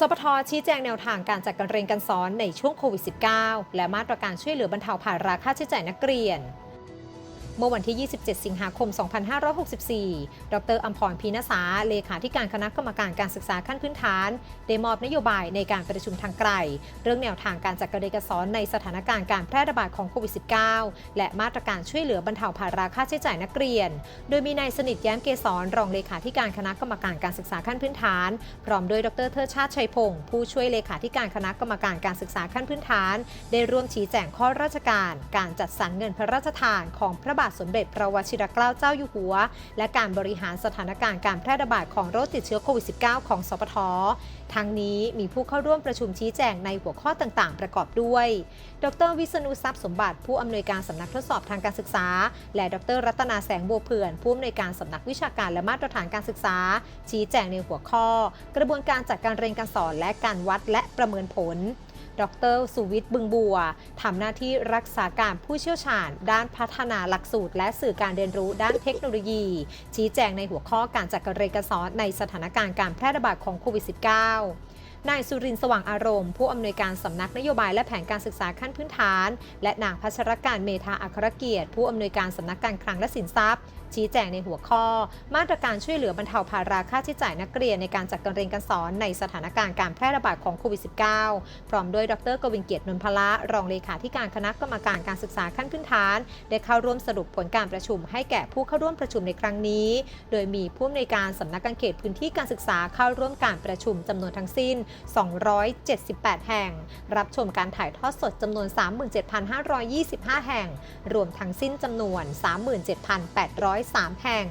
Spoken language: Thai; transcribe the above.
สปทชี้แจงแนวทางการจัดการเรียนการสอนในช่วงโควิด -19 และมาตรการช่วยเหลือบรรเทาภาระค่าใช้จ่ายนักเรียน เมื่อวันที่ 27 สิงหาคม 2564 ดรอัมพรพีนสาเลขาธิการคณะกรรมการการศึกษาขั้นพื้นฐาน ได้มอบนโยบายในการประชุมทางไกล เรื่องแนวทางการจัดการเรียนการสอนในสถานการณ์การแพร่ระบาดของโควิด -19 และมาตรการช่วยเหลือบรรเทาภาระค่าใช้จ่ายนักเรียน โดยมีนายสนิทแย้มเกษรรองเลขาธิการคณะกรรมการการศึกษาขั้นพื้นฐาน พร้อมด้วยดรเทิดชาติชัยพงศ์ผู้ช่วยเลขาธิการคณะกรรมการการศึกษาขั้นพื้นฐาน ได้ร่วมชี้แจงข้อราชการ การจัดสรรเงินพระราชทานของพระบาทสมเด็จพระวชิรเกล้าเจ้าอยู่หัว และการบริหารสถานการณ์การแพร่ระบาดของโรคติดเชื้อโควิด -19 ของสปททั้งนี้มีผู้เข้าร่วมประชุมชี้แจงในหัวข้อต่างๆ ประกอบด้วย ดรวิษณุทรัพย์สมบัติ ผู้อำนวยการสำนักทดสอบทางการศึกษา และดรรัตนาแสงบัวเผื่อน ผู้อำนวยการสำนักวิชาการและมาตรฐานการศึกษา ชี้แจงในหัวข้อ กระบวนการจัดการเรียนการสอนและการวัดและประเมินผล ดรสุวิทย์บึงบัวทำหน้าที่รักษาการผู้เชี่ยวชาญ ด้านพัฒนาหลักสูตร และสื่อการเรียนรู้ด้านเทคโนโลยี ชี้แจงในหัวข้อการจัดการเรียนการสอนในสถานการณ์การแพร่ระบาดของโควิด -19 นายสุรินทร์สว่างอารมณ์ ผู้อำนวยการสำนักนโยบายและแผนการศึกษาขั้นพื้นฐาน และนางพัชรการเมธาอัครเกียรติ ผู้อำนวยการสำนักการคลังและสินทรัพย์ ชี้แจงในหัวข้อ มาตรการช่วยเหลือบรรเทาภาระค่าใช้จ่ายนักเรียนในการจัดการเรียนการสอนในสถานการณ์การแพร่ระบาดของโควิด -19 พร้อมด้วยดรกวินเกียรตินนพละรองเลขาธิการคณะกรรมการการศึกษาขั้นพื้นฐาน ได้เข้าร่วมสรุปผลการประชุม ให้แก่ผู้เข้าร่วมประชุมในครั้งนี้ โดยมีผู้อำนวยการสำนักการเขตพื้นที่การศึกษาเข้าร่วมการประชุมจำนวนทั้งสิ้น278 แห่ง รับชมการถ่ายทอดสดจำนวน 37,525 แห่ง รวมทั้งสิ้นจำนวน 37,803 แห่ง